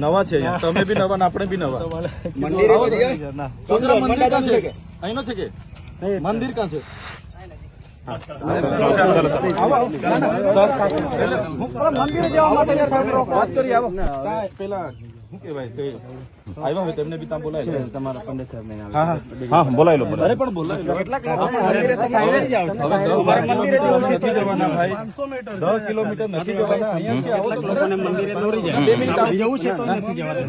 નવા છે અહીંયા. તમે બી નવા આપણે બી નવા. મંદિરે મંદિર. કાં છે? અહીંનો છે કે? મંદિર કાં છે? મંદિર જવા માટે વાત કરી આવો. પેલા શું કહેવાય તે આવ્યા હોય તેમને બી ત્યાં બોલાય તમારા પંડિત સાહેબ હા હા હા બોલાવી લો બોલાવી અરે પણ બોલાય મંદિરે તો ચાલ્યા જ જાઓ છો. હવે દસ મંદિરે જવું છે. નથી જવાના ભાઈ દસ કિલોમીટર નથી જવાના અહીંયા છે આવો તો લોકોને મંદિરે દોડી જાય બે મિનિટ આપણે જવું છે તો નથી જવાનું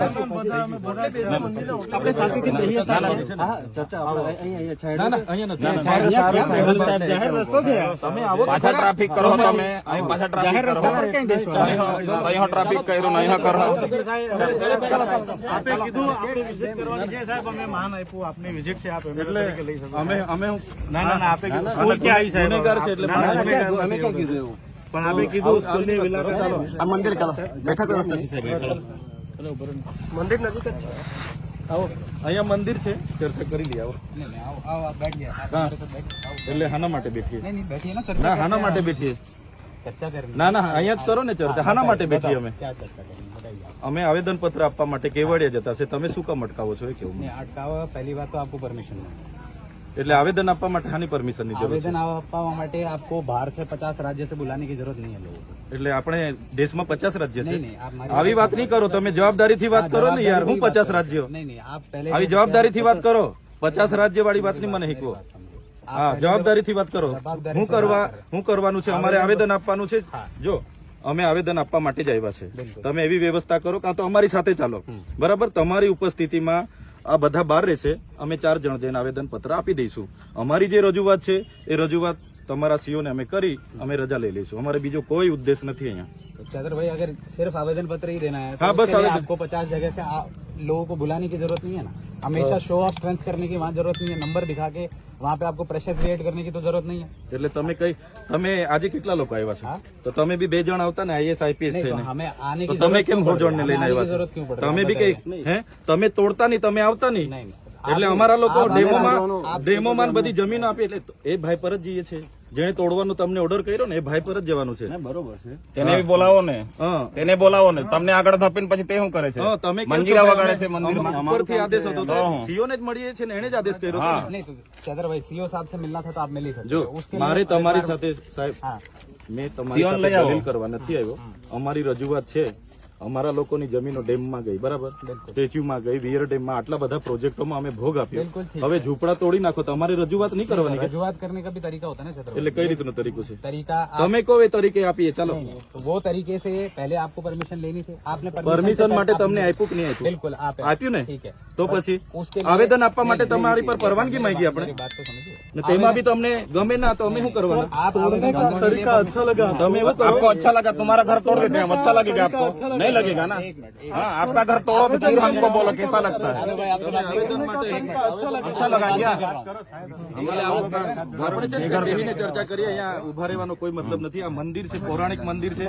આપણે શાંતિથી કહીએ સાહેબ. ના ના અહીંયા નથી સાહેબ, જાહેર રસ્તો છે તમે આવો પાછા ટ્રાફિક કરો તમે અહીં પાછા ટ્રાફિક કરો ટ્રાફિક કર્યું નહીં કરો આપે કીધું આપણે વિઝિટ કરવાની છે સાહેબ અમે માન આપ્યું આપની વિઝિટ છે આપ એમએલએ એટલે તરીકે લઈ શકો અમે અમે હું ના ના ના આપે કીધું સ્કૂલ ક્યાં આવી સાહેબ ગુનેગાર છે એટલે ના, ના, અમે ગુનેગાર નથી એવું. પણ આપે કીધું સ્કૂલની વિલા ચાલો આ મંદિર ચાલો. બેઠક વ્યવસ્થા છે સાહેબ અહીંયા મંદિર છે. ચર્ચા કરી લઈએ આવો. હા. એટલે હાના માટે બેઠીએ. ના હાના માટે બેઠીએ. ના ના અહીંયા જ કરો ને ચર્ચા. હાના માટે બેઠીએ અમે. અમે આવેદન પત્ર આપવા માટે કેવડિયા જતા છે તમે શું કામ અટકાવો છો એ કેવું મને? अटकावा पहली बात तो आपको परमिशन नहीं એટલે આવેદન આપવા માટે હાની પરમિશન ની જરૂર છે आवेदन आपका માટે आपको बाहर से पचास राज्य से बुलाने की जरूरत नहीं है लोगों को એટલે આપણે દેશમાં પચાસ રાજ્ય છે नहीं नहीं आप हमारी આવી વાત નહીં કરો તમે જવાબદારીથી વાત કરો ને યાર હું પચાસ રાજ્યો नहीं नहीं आप पहले આવી જવાબદારીથી વાત કરો પચાસ રાજ્ય વાળી વાત નહીં મને શીખવો હા જવાબદારીથી વાત કરો હું કરવા હું કરવાનું છે અમારે આવેદન આપવાનું છે જો અમે આવેદન આપવા માટે જ આવ્યા છે. તમે એવી વ્યવસ્થા કરો કાં તો અમારી સાથે ચાલો. બરાબર? તમારી ઉપસ્થિતિમાં આ બધા બહાર રહેશે. અમે ચાર જણ જઈને આવેદન પત્ર આપી દઈશું. અમારી જે રજૂઆત છે એ રજૂઆત તમારા સીઓને અમે કરી અમે રજા લઈ લઈશું. અમારે બીજો કોઈ ઉદ્દેશ નથી અહીંયા. तो चैदर भाई अगर सिर्फ आवेदन पत्र ही देना है तो हाँ, बस उसके लिए आवेदन- आपको पचास जगह से आ, लोगों को बुलाने की जरूरत नहीं है ना हमेशा शो ऑफ स्ट्रेंथ करने की वहाँ जरूरत नहीं है नंबर दिखा के वहाँ पे आपको प्रेशर क्रिएट करने की तो जरूरत नहीं है એટલે તમે કઈ તમે આજે કેટલા લોકો આવ્યા છો તો તમે બી બે જણ આવતા ને આઈએસ આઈપીએસ नहीं, तो થઈને हमें आने તો की તમે जरूरत કેમ क्यों पड़ હોજોડ ને रही है? લઈને हमें आने की આવ્યા जरूरत છો क्यों पड़ रही है? તમે બી કઈ હે તમે તોડતા નહીં તમે આવતા નહીં नहीं, नहीं। એટલે અમારા લોકો ડેમોમાં ડેમોમાં ને બધી જમીન આપી એટલે એ ભાઈ પર જ જઈએ છે જેને તોડવાનો તમને ઓર્ડર કર્યો ને એ ભાઈ પર જ જવાનું છે. તેને બોલાવો ને. તેને બોલાવો ને. તમને આગળ ધપીને પછી તે શું કરે છે? તમે મંજીરા વગાડે છે ઉપરથી આદેશ હતો સીઓ ને જ મળીએ છે ને એને જ આદેશ કર્યો હતો ચંદ્રભાઈ સીઓ સાહેબ સે મિલના થા મિલી જો મારે તમારી સાથે સાહેબ મેં તમારી સાથે કરવા નથી આવ્યો. અમારી રજૂઆત છે. અમારા લોકોની જમીનો ડેમમાં ગઈ બરાબર? સ્ટેચ્યુમાં ગઈ વિયર ડેમમાં આટલા બધા પ્રોજેક્ટોમાં અમે ભોગ આપ્યો. હવે ઝૂંપડા તોડી નાખો તમારે રજૂઆત નહીં કરવાની રજૂઆત કરને કા તરીકા હોતા એટલે કઈ રીતનો તરીકો છે? તરીકા તમે કહો એ તરીકે આપીએ ચાલો. વો તરીકે સે પહેલે આપકો પરમિશન લેની છે. આપને પરમિશન માટે તમને આપ્યું કે નહીં આપ્યું? બિલકુલ આપ્યું ને? તો પછી આવેદન આપવા માટે તમારી પર પરવાનગી માંગી આપણે? વાત તો સમજો. समझिए ને તેમાં બી તમને ગમે ના તો અમે શું કરવાના आप आवेदन करने के लिए अच्छा लगा તમે એવું કરો आपको अच्छा लगा तुम्हारा घर तोड़ देते हैं हम अच्छा लगेगा आपको नहीं लगेगा ना हाँ आपका घर तोड़ो तो फिर हमको बोलो कैसा लगता है આવેદન માટે अच्छा लगा क्या આપણે છે ને બેહીને ચર્ચા કરીએ અહીંયા ઉભા રહેવાનો કોઈ મતલબ નથી આ મંદિર છે પૌરાણિક મંદિર છે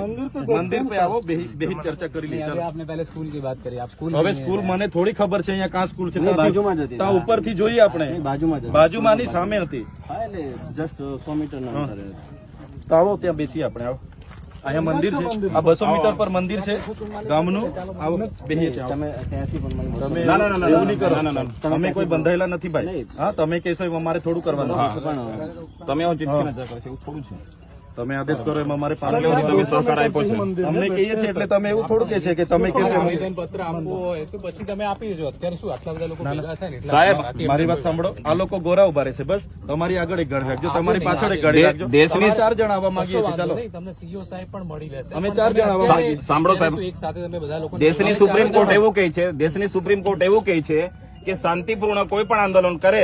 મંદિર પે આવો બેહી બેહી ચર્ચા કરી લઈએ अभी ચાલો आपने पहले स्कूल की बात करी आप स्कूल હવે સ્કૂલ મને થોડી ખબર છે અહીંયા કાં સ્કૂલ છે બાજુમાં ત્યાં ઉપરથી જોઈએ આપણે બાજુમાં બાજુમાંની સામે હતી જસ્ટ સો મીટર તો આવો ત્યાં બેસી આપણે આવો. અહીંયા મંદિર છે. આ બસો મીટર પર મંદિર છે ગામનું. આવો બેસીએ છીએ, તમે ત્યાંથી પણ ના, ના, ના, એવું નહીં કરો. ના. અમે કોઈ બંધાયેલા નથી ભાઈ. હા તમે કહેશો અમારે થોડું કરવાનું. તમે આવો ચિઠ્ઠી ના કરો એવું થોડું છે. તમે આદેશ કરો એમાં મારે પાલન તમે સહકાર આપ્યો છે. અમને કહીએ છીએ એટલે તમે એવું થોડું કે છે કે તમે કેમ આવેદન પત્ર આપવું હોય તો પછી તમે આપી દેજો. અત્યારે શું આટલા બધા લોકો ભેગા થાય ને સાહેબ મારી વાત સાંભળો. આ લોકો ગોરા ઊભા રહેશે બસ તમારી આગળ એક ગાડી રાખજો. તમારી પાછળ એક ગાડી રાખજો. દેશની- ચાર જણ આવવા માંગીએ છીએ. ચાલો. તમને સીઓ સાહેબ પણ મળી લેશે અમે ચાર જણ આવવા સાંભળો સાહેબ. એક સાથે તમે બધા લોકો દેશની સુપ્રીમ કોર્ટ એવું કહે છે દેશની સુપ્રીમ કોર્ટ એવું કહે છે કે શાંતિપૂર્ણ કોઈ પણ આંદોલન કરે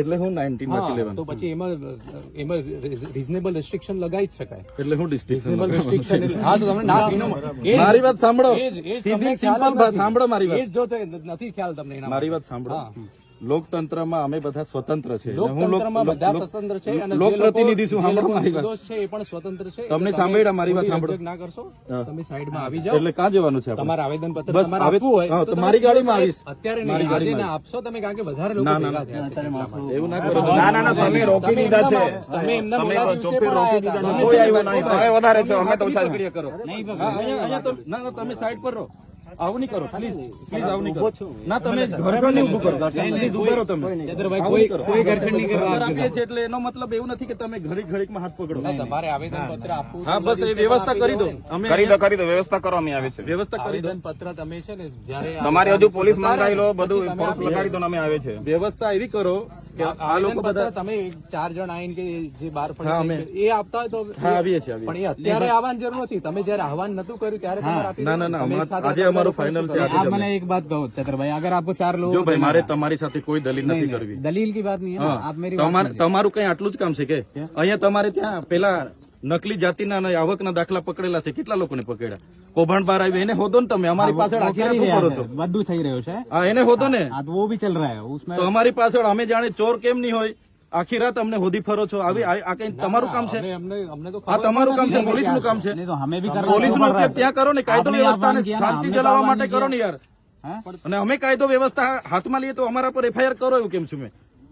એટલે હું નાઇન્ટીન વાંચી હા, તો પછી એમાં એમાં રિઝનેબલ રેસ્ટ્રિક્શન લગાવી જ શકાય. એટલે હું રિઝનેબલ ડિસ્ટ્રિક્ટ રેસ્ટ્રિક્શન હા તો તમને ના કીનો મારી વાત સાંભળો. સીધી સિમ્પલ વાત સાંભળો મારી વાત. એ જો નથી ખ્યાલ તમને મારી વાત સાંભળો. લોકતંત્રમાં અમે બધા સ્વતંત્ર છે અને હું લોક- લોકતંત્રમાં બધા સ્વતંત્ર છે અને લોકપ્રતિનિધિ લોકો- સાંભળો મારી વાત. છે એ પણ સ્વતંત્ર છે. તમને સાંભળ્યા મારી વાત સાંભળો. ના કરશો. તમે સાઈડમાં આવી જાઓ. એટલે ક્યાં જવાનું છે આપણે? તમારે આવેદન પત્ર તમારે આપવું હોય તો તો મારી ગાડીમાં સાહેબ આવીશ. અત્યારે મારી ગાડીમાં આપશો તમે કારણ કે વધારે લોકો ના, ના, ભેગા થયા છે એવું ના કરો. ના ના ના તમે રોકી દીધા છે. તમે એમના તમે દિવસે પણ રોકી દીધા હતા. કોઈ આવ્યું નહીં તમે વધારે છો અમે તો કરો હા, અહીંયા અહીંયા તો ના ના તમે સાઈડ પર રહો. આવું નહીં કરો પ્લીઝ પ્લીઝ આવું નહીં કરો. ના તમે ઘર્ષણ નહીં ઉભું કરો. પ્લીઝ ઊભો રહો તમે. કોઈ ઘર્ષણ નહીં કરવા આપીએ છીએ એટલે એનો મતલબ એવું નથી કે તમે ઘડીક ઘડીકમાં હાથ પકડો તમારે આવેદન પત્ર આપવું હા બસ એ વ્યવસ્થા કરી દો. અમે કરી દો કરી દો. વ્યવસ્થા કરો અમે આવે છે વ્યવસ્થા કરી દો. પત્ર તમે છે ને જ્યારે તમારે હજુ પોલીસ મંગાવી લો બધું પોલીસ લગાડી દો અમે આવે છે વ્યવસ્થા એવી કરો કે આ લોકો બધા તમે ચાર જણ આવીને કે જે બહાર પડે એ આપતા હોય તો હા આવીએ છીએ પણ એ અત્યારે આવવાની જરૂર નથી. તમે જયારે આહવાન નતું કર્યું ત્યારે ના ના ના અમાર- આજે અમારું ફાઇનલ છે આજે જ અમે. एक बात कहो चतर भाई अगर आपको चार लोग જો ભાઈ મારે તમારી સાથે કોઈ દલીલ નથી કરવી दलील की बात नहीं है ना હા, आप मेरी તમારે તમારું કઈ આટલું જ કામ છે કે અહીંયા તમારે ત્યાં પેલા નકલી જાતિના અને આવકના દાખલા પકડેલા છે કેટલા લોકોને પકડ્યા કૌભાંડ બહાર આવી એને હોદો ને તમે અમારી પાછળ આખી રાત શું કરો છો બધું થઈ રહ્યો છે હા એને હોદો ને આ તો वो भी चल रहा है उसमें તો અમારી પાછળ અમે જાણે ચોર કેમ નહીં હોય આખી રાત અમને હોદી ફરો છો. આવી આ કઈ તમારું કામ છે? આ તમારું કામ છે પોલીસનું કામ છે. પોલીસ નો ઉપયોગ ત્યાં કરો ને કાયદો વ્યવસ્થા ને શાંતિ જલાવવા માટે કરો ને યાર. અને અમે કાયદો વ્યવસ્થા હાથમાં લઈએ તો અમારા પર એફઆઈઆર કરો એવું કેમ છું મેં?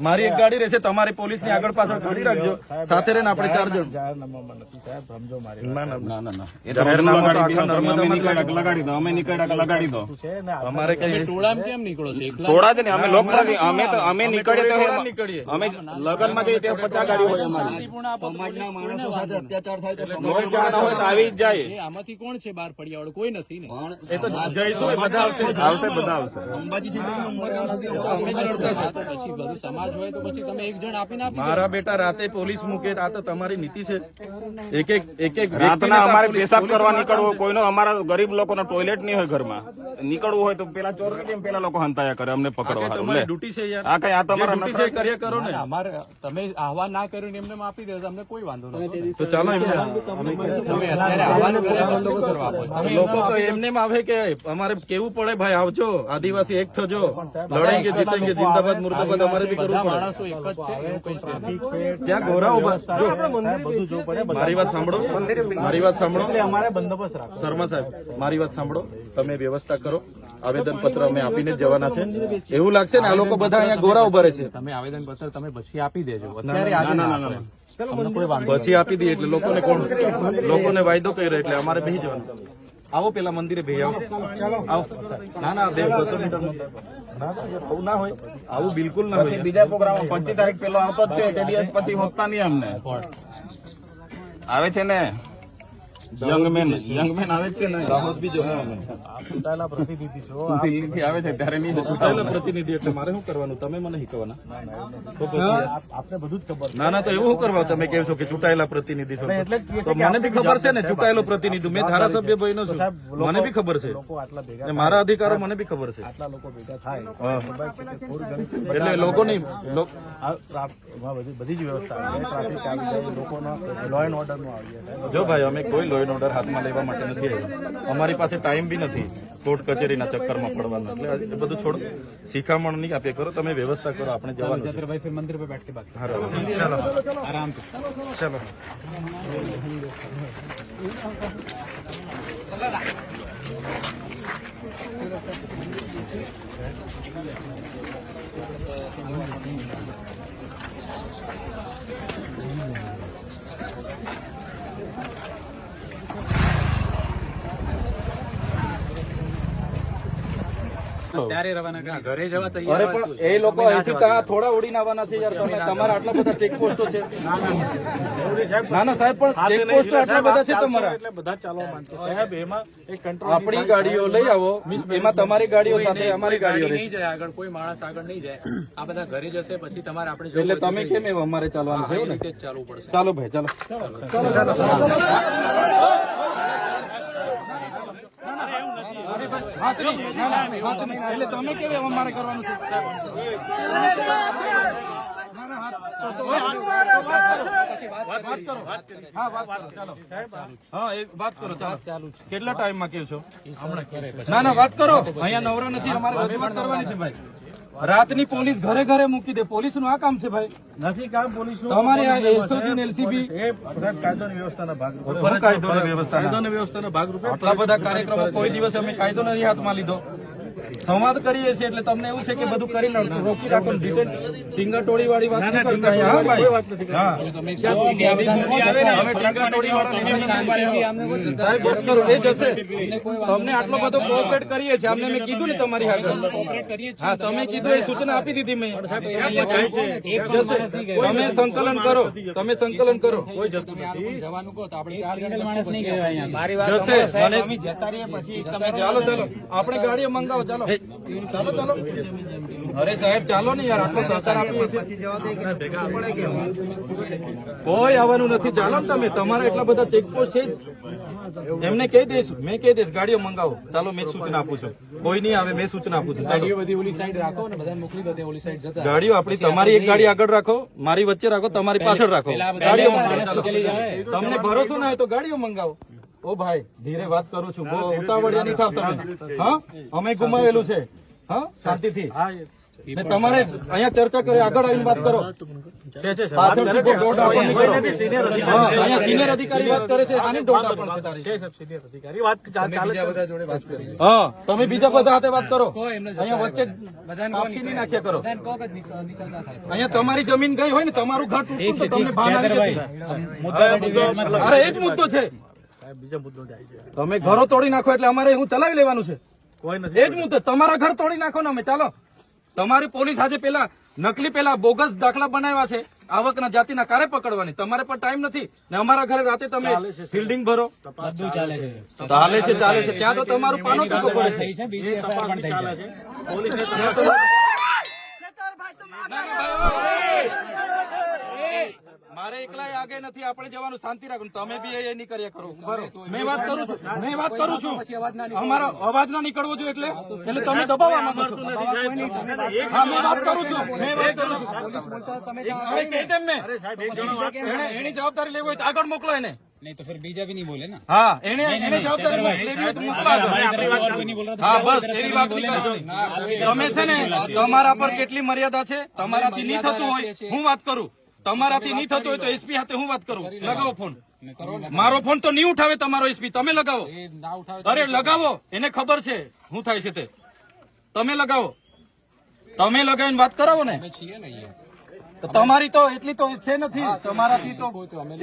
મારી એક ગાડી રહેશે તમારી પોલીસની આગળ પાછળ ગાડી રાખજો. સાથે રહીને આપણે ચાર જણ. જાહેરનામામાં નથી સાહેબ સમજો મારી ના ના ના. ના ના એ તો જાહેરનામું આખા નર્મદામાં લગાડી દો અમે નીકળ્યા લગાડી દો. અમારે કઈ ટોળામાં કેમ નીકળો છો? એકલા થોડા જ ને અમે લોકપ્રતિ અમે તો અમે નીકળીએ તો નીકળીએ. અમે લગનમાં જઈએ ત્યાં પચાસ ગાડી હોય અમારી. સમાજના માણસો સાથે અત્યાચાર થાય તો કોઈ હોય તો આવી જ જાય. આમાંથી કોણ છે બહાર પડ્યા વાળો? કોઈ નથી ને. એ તો જઈશું બધા આવશે. આવશે બધા આવશે. અંબાજી લઈને ઉમરગામ સુધી પછી બધું સમાજ હોય તો પછી તમે એક જણ આપીને આપી મારા બેટા રાતે પોલીસ મૂકે આ તો તમારી નીતિ છે. એક એક એક એક રાતના અમારે પેશાબ કરવા નીકળવું કોઈનો અમારા ગરીબ લોકોનો ટોયલેટ નહીં હોય ઘરમાં. નીકળવું હોય તો પેલા ચોર કેમ પેલા લોકો હંતાયા કરે અમને પકડવા તમારી ડ્યુટી છે યાર? આ કઈ આ તમારા ડ્યુટી છે કર્યા કરો ને. અમારે તમે આહવાન ના કર્યું ને એમને આપી દેજો અમને કોઈ વાંધો નથી. તો ચાલો એમને લોકો તો એમને એમ આવે કે અમારે કેવું પડે ભાઈ? આવજો આદિવાસી એક થજો. લડેંગે જીતેંગે જિંદાબાદ મુર્દાબાદ અમારે બી કરવું માણસો એક જ છે એવું કઈ છે. ત્યાં ગોરા ઊભા જો બધું જોવું પડે મારી વાત સાંભળો. મારી વાત સાંભળો. એટલે અમારે બંદોબસ્ત રાખો. શર્મા સાહેબ મારી વાત સાંભળો. તમે વ્યવસ્થા કરો. આવેદન પત્ર અમે આપીને જ જવાના છે. એવું લાગશે ને આ લોકો બધા અહીંયા ગોરા ઊભા રહેશે. તમે આવેદન પત્ર તમે પછી આપી દેજો. અત્યારે આજે ના પછી આપી દઈએ એટલે લોકોને કોણ? લોકોને વાયદો કર્યો એટલે અમારે બેસી જવાનું. આવો પેલા મંદિરે ભેજ આવો. આવો. ના ના બે બસો મીટર આવું ના હોય. આવું બિલકુલ ના હોય. બીજા પ્રોગ્રામ પચીસ તારીખ પેલો આવતો જ છે તે દિવસ પછી હોતા નહીં અમને. આવે છે ને? યંગમેન યંગમેન આવે છે ને? દાહોદ બી જો ચૂંટાયેલા પ્રતિનિધિ છો. દિલ્હીથી આવે છે ત્યારે નહીં. ચૂંટાયેલા પ્રતિનિધિ એટલે મારે શું કરવાનું? તમે મને શીખવાના તો આપને બધું જ ખબર ના ના તો એવું કરવા? તમે કહો છો કે ચૂંટાયેલા પ્રતિનિધિ છો. એટલે તો મને બી ખબર છે ને ચૂંટાયેલો પ્રતિનિધિ. મેં ધારાસભ્ય બહેનો છું. મને બી ખબર છે. લોકો આટલા ભેગા ને મારા અધિકારો મને બી ખબર છે. આટલા લોકો ભેગા થાય. એટલે લોકોની લો- આ ટ્રાફ- એમાં બધી બધી જ વ્યવસ્થા આવી જાય. ટ્રાફિક આવી જાય લોકોનો લો એન્ડ ઓર્ડરનું આવી જો ભાઈ અમે કોઈ લો એન્ડ ઓર્ડર હાથમાં લેવા માટે નથી આવ્યા. અમારી પાસે ટાઈમ બી નથી. કોર્ટ કચેરીના ચક્કરમાં પડવાનો. એટલે એ બધું છોડ શિખામણ નહીં આપે કરો તમે વ્યવસ્થા કરો આપણે જવાનું મંદિર પર બેઠ કે બાત ચલો. આરામ ચલો. Thank you. ત્યારે રવાના કરી ઘરે જવા અરે પણ એ લોકો અહીંથી ત્યાં થોડા ઉડીને આવવાના છે યાર તમે તમારા આટલા બધા ચેકપોસ્ટો છે. ના ના સાહેબ પણ ચેકપોસ્ટો આટલા બધા છે તમારા. એટલે બધા ચાલવા માંગશે સાહેબ એમાં એક કંટ્રોલ આપણી ગાડીઓ લઈ આવો. એમાં તમારી ગાડીઓ સાથે અમારી ગાડીઓ નહીં જાય આગળ કોઈ માણસ આગળ નહીં જાય. આ બધા ઘરે જશે પછી તમારે આપણે એટલે તમે કેમ એવું અમારે ચાલવાનું છે ચાલવું પડશે. ચાલો ભાઈ ચાલો. વાત નહીં. ના, ના, નહીં. એટલે તમે કેવી અમારે કરવાનું છે? ના, ના, વાત કરો. હા. હા, કેટલા ટાઈમમાં કેવું છો. ના ના વાત કરો. અહીંયા નવરા નથી અમારે રજૂઆત કરવાની છે ભાઈ. રાતની પોલીસ ઘરે ઘરે મૂકી દે. પોલીસનું આ કામ છે ભાઈ? નથી કામ પોલીસ તમારે આ એલસીબી ને એલસીબી સાહેબ કાયદોની વ્યવસ્થાના ભાગરૂપે. કાયદોની વ્યવસ્થાના. ભાગરૂપે આટલા બધા કાર્યક્રમો કોઈ દિવસ અમે કાયદો નથી હાથમાં લીધો. સંવાદ કરીએ છીએ એટલે તમને એવું છે કે બધું કરીને રોકી રાખો ફિંગર વાળી વાત કરતા હા ભાઈ. હા. અમે ફિંગર ટોળી વાળા નથી. સાહેબ વાત કરો એ જશે તમને આટલો બધો કોઓપરેટ કરીએ છીએ. અમને મેં કીધું ને તમારી આગળ. હા તમે કીધું એ સૂચના આપી દીધી મેં. તમે સંકલન કરો. તમે સંકલન કરો. જવાનું કહો તો આપણે ચાર જણ માણસ નહીં કહેવાય જશે. અને ચાલો ચાલો. આપણે ગાડીઓ મંગાવો. ચાલો. ચાલો ચાલો. અરે સાહેબ ચાલો ને યાર આટલો સહકાર આપીએ છીએ. કોઈ આવવાનું નથી. ચાલો ને તમે તમારા એટલા બધા ચેકપોસ્ટ છે જ. એમને કહી દઈશ મેં કહી દઈશ ગાડીઓ મંગાવો. ચાલો મેં સૂચના આપું છું. કોઈ નહીં આવે મેં સૂચના આપું છું. ગાડીઓ બધી ઓલી સાઈડ રાખો ને બધા મોકલી દો ઓલી સાઈડ જતા ગાડીઓ આપણી તમારી એક ગાડી આગળ રાખો મારી વચ્ચે રાખો તમારી પાછળ રાખો. ગાડીઓ તમને ભરોસો ના હોય તો ગાડીઓ મંગાવો. ઓ ભાઈ ધીરે વાત કરું છું. બહુ ઉતાવળિયા નહીં થાવ તમે. હા? અમે ગુમાવેલું છે. હા? શાંતિથી. તમારે અહીંયા ચર્ચા કરી આગળ આવીને વાત કરો. પાછળથી કોઈ દોડ આપણ નહીં કરો. હા, અહીંયા સિનિયર અધિકારી વાત કરે છે આની દોડ આપણ છે તારી. છે સાહેબ સિનિયર અધિકારી? વાત ચાલે બીજા બધા વાત હા તમે બીજા બધા હાથે વાત કરો. અહીંયા વચ્ચે નાખ્યા કરો. અહીંયા તમારી જમીન ગઈ હોય ને તમારું ઘર તૂટતું તો તમને ભાન આવી જશે. અરે એ જ મુદ્દો છે. સાહેબ બીજો મુદ્દો જાય છે. તમે ઘરો તોડી નાખો એટલે અમારે હું ચલાવી લેવાનું છે? કોઈ નથી એ જ મુદ્દો. તમારા ઘર તોડી નાખો ને અમે. ચાલો. તમારી પોલીસ આજે પેલા નકલી પેલા બોગસ દાખલા બનાવ્યા છે. આવકના જાતિના કારે પકડવાની. તમારે પણ ટાઈમ નથી. ને અમારા ઘરે રાતે તમે ફિલ્ડિંગ ભરો. ચાલે છે. ચાલે છે ચાલે છે. ત્યાં તો તમારું પાનો ચાલુ પડે. છે. થઈ છે બીજી FIR પણ થઈ છે મારે એકલા આગે નથી આપણે જવાનું શાંતિ રાખવાનું. તમે બી એ નહીં કર્યા કરો. મેં વાત કરું છું. મેં વાત કરું છું. અમારો અવાજ ના નીકળવો જોઈએ એટલે. એટલે તમે દબાવવા એની જવાબદારી લેવી હોય તો આગળ મોકલો એને. નહીં તો ફિર બીજા ભી નહીં બોલે ને. હા એને એને જવાબદારી બસ તમે છે. ને તમારા પર કેટલી મર્યાદા છે? તમારાથી નહીં થતું હોય. હું વાત કરું. તમારાથી નહીં થતું હોય તો એસપી સાથે હું વાત કરું? લગાવો ફોન. મારો ફોન તો નહીં ઉઠાવે તમારો એસપી. તમે લગાવો. અરે લગાવો. એને ખબર છે શું થાય છે તે. તમે લગાવો. તમે લગાવીને વાત કરાવો ને. તમારી તો એટલી તો છે નથી. તમારાથી તો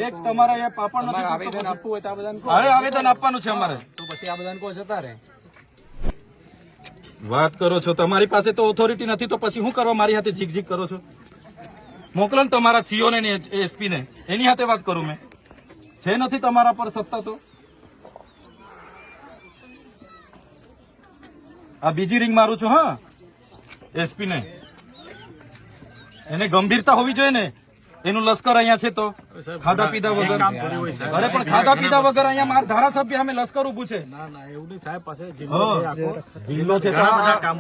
એક તમારે પાપડ નથી આવેદન આપવું હોય તો આવેદન આવેદન આપવાનું છે અમારે. તો પછી આ કોઈ જતા રહે. વાત કરો છો. તમારી પાસે તો ઓથોરિટી નથી તો પછી હું કરવા મારી સાથે ઝીક ઝીક કરો છો? મોકલો ને તમારા સીઓ ને એસપી ને. એની સાથે વાત કરું મેં. છે નથી તમારા પર સત્તા તો? આ બીજી રિંગ મારું છું હા? એસપી ને. એને ગંભીરતા હોવી જોઈએ ને. એનું લશ્કર અહીંયા છે તો. ખાધા પીધા વગર. અરે પણ ખાધા પીધા વગર અહીંયા મારા ધારાસભ્ય અમે લશ્કર ઉભું છે.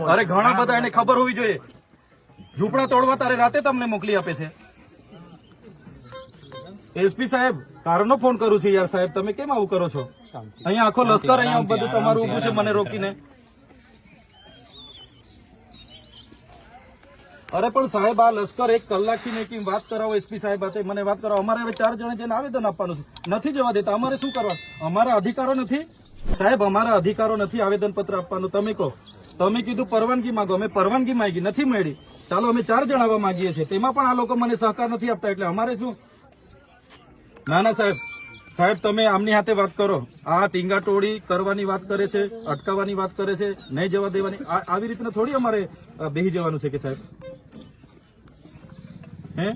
અરે ઘણા બધા એને ખબર હોવી જોઈએ. ઝૂંપડા તોડવા તારે રાતે તમને મોકલી આપે છે. એસપી સાહેબ કારનો ફોન કરું છું યાર સાહેબ. તમે કેમ આવું કરો છો? અહીંયા આખો લશ્કર અહીંયા બધું તમારું ઉભું છે મને રોકીને. અરે પણ સાહેબ આ લશ્કર એક કલાકથી મેં કેમ વાત કરાવો એસપી સાહેબ હાથે. મને વાત કરાવો. અમારે હવે ચાર જણે જઈને આવેદન આપવાનું છે. નથી જવા દેતા. અમારે શું કરવા? અમારા અધિકારો નથી? સાહેબ અમારા અધિકારો નથી આવેદન પત્ર આપવાનું. તમે કહો. તમે કીધું પરવાનગી માંગો. અમે પરવાનગી માંગી. નથી મળી. ચાલો અમે ચાર જણ આવવા માંગીએ છીએ. તેમાં પણ આ લોકો મને સહકાર નથી આપતા, એટલે અમારે શું? ના ના, સાહેબ. સાહેબ, તમે આમની હાથે વાત કરો. આ ટીંગાટોળી કરવાની વાત કરે છે, અટકાવવાની વાત કરે છે, નહીં જવા દેવાની. આવી રીતના થોડી અમારે બેહી જવાનું છે કે સાહેબ? હે?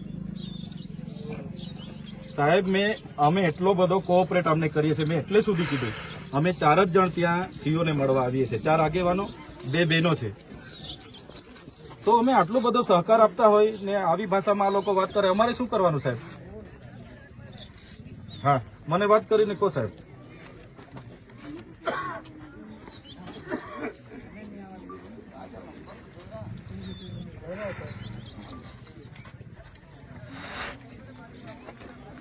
સાહેબ, મેં, અમે એટલો બધો કોઓપરેટ અમને કરીએ છીએ. મેં એટલે સુધી કીધું. અમે ચાર જ જણ ત્યાં સીઓને મળવા આવીએ છીએ. ચાર આગેવાનો, બે બહેનો છે. તો અમે આટલો બધો સહકાર આપતા હોય ને આવી ભાષામાં આ લોકો વાત કરે, અમારે શું કરવાનું સાહેબ? હા, મને વાત કરીને કહો સાહેબ.